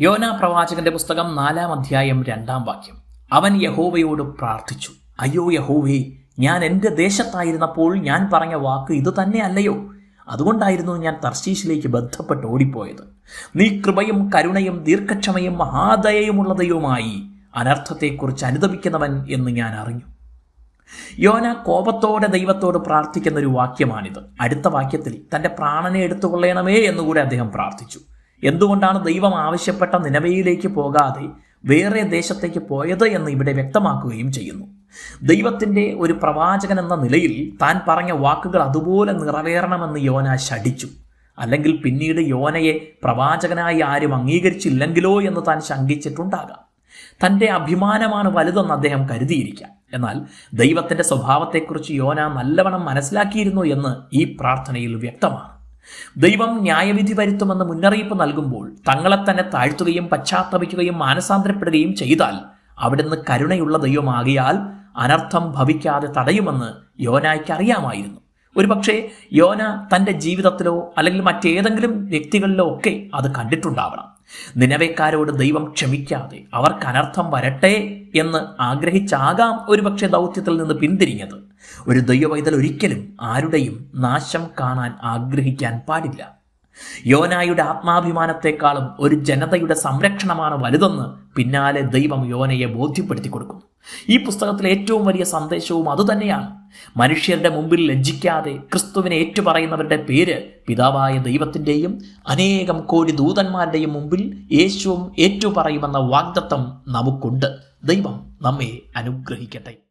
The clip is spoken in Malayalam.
യോന പ്രവാചകന്റെ പുസ്തകം നാലാം അധ്യായം രണ്ടാം വാക്യം. അവൻ യഹോവയോട് പ്രാർത്ഥിച്ചു അയ്യോ യഹോവേ ഞാൻ എന്റെ ദേശത്തായിരുന്നപ്പോൾ ഞാൻ പറഞ്ഞ വാക്ക് ഇത് തന്നെ അല്ലയോ അതുകൊണ്ടായിരുന്നു ഞാൻ തർശീശിലേക്ക് ബന്ധപ്പെട്ട് ഓടിപ്പോയത്. നീ കൃപയും കരുണയും ദീർഘക്ഷമയും മഹാദയയുമുള്ള ദൈവമായി അനർത്ഥത്തെക്കുറിച്ച് അനുദപിക്കുന്നവൻ എന്ന് ഞാൻ അറിഞ്ഞു. യോന കോപത്തോടെ ദൈവത്തോട് പ്രാർത്ഥിക്കുന്ന ഒരു വാക്യമാണിത്. അടുത്ത വാക്യത്തിൽ തന്റെ പ്രാണനെ എടുത്തുകൊള്ളണമേ എന്നുകൂടെ അദ്ദേഹം പ്രാർത്ഥിച്ചു. എന്തുകൊണ്ടാണ് ദൈവം ആവശ്യപ്പെട്ട നിലവയിലേക്ക് പോകാതെ വേറെ ദേശത്തേക്ക് പോയത് എന്ന് ഇവിടെ വ്യക്തമാക്കുകയും ചെയ്യുന്നു? ദൈവത്തിന്റെ ഒരു പ്രവാചകൻ എന്ന നിലയിൽ താൻ പറഞ്ഞ വാക്കുകൾ അതുപോലെ നിറവേറണമെന്ന് യോന ശഠിച്ചു. അല്ലെങ്കിൽ പിന്നീട് യോനയെ പ്രവാചകനായി ആരും അംഗീകരിച്ചില്ലെങ്കിലോ എന്ന് താൻ ശങ്കിച്ചിട്ടുണ്ടാകാം. തന്റെ അഭിമാനമാണ് വലുതെന്ന് അദ്ദേഹം കരുതിയിരിക്കാം. എന്നാൽ ദൈവത്തിന്റെ സ്വഭാവത്തെക്കുറിച്ച് യോന നല്ലവണ്ണം മനസ്സിലാക്കിയിരുന്നു എന്ന് ഈ പ്രാർത്ഥനയിൽ വ്യക്തമാണ്. ദൈവം ന്യായവിധി വരുത്തുമെന്ന് മുന്നറിയിപ്പ് നൽകുമ്പോൾ തങ്ങളെ തന്നെ താഴ്ത്തുകയും പശ്ചാത്തപിക്കുകയും മാനസാന്തരപ്പെടുകയും ചെയ്താൽ അവിടുന്ന് കരുണയുള്ള ദൈവമാകിയാൽ അനർത്ഥം ഭവിക്കാതെ തടയുമെന്ന് യോനായ്ക്ക് അറിയാമായിരുന്നു. ഒരുപക്ഷെ യോന തന്റെ ജീവിതത്തിലോ അല്ലെങ്കിൽ മറ്റേതെങ്കിലും വ്യക്തികളിലോ ഒക്കെ അത് കണ്ടിട്ടുണ്ടാവണം. നിലവേക്കാരോട് ദൈവം ക്ഷമിക്കാതെ അവർക്ക് അനർത്ഥം വരട്ടെ എന്ന് ആഗ്രഹിച്ചാകാം ഒരുപക്ഷെ ദൗത്യത്തിൽ നിന്ന് പിന്തിരിഞ്ഞത്. ഒരു ദൈവവൈതൽ ഒരിക്കലും ആരുടെയും നാശം കാണാൻ ആഗ്രഹിക്കാൻ പാടില്ല. യോനായുടെ ആത്മാഭിമാനത്തെക്കാളും ഒരു ജനതയുടെ സംരക്ഷണമാണ് വലുതെന്ന് പിന്നാലെ ദൈവം യോനയെ ബോധ്യപ്പെടുത്തി കൊടുക്കുന്നു. ഈ പുസ്തകത്തിലെ ഏറ്റവും വലിയ സന്ദേശവും അതുതന്നെയാണ് മനുഷ്യരുടെ മുമ്പിൽ ലജ്ജിക്കാതെ ക്രിസ്തുവിനെ ഏറ്റുപറയുന്നവരുടെ പേര് പിതാവായ ദൈവത്തിന്റെയും അനേകം കോടി ദൂതന്മാരുടെയും മുമ്പിൽ യേശുവും ഏറ്റുപറയുമെന്ന വാഗ്ദത്തം നമുക്കുണ്ട്. ദൈവം നമ്മെ അനുഗ്രഹിക്കട്ടെ.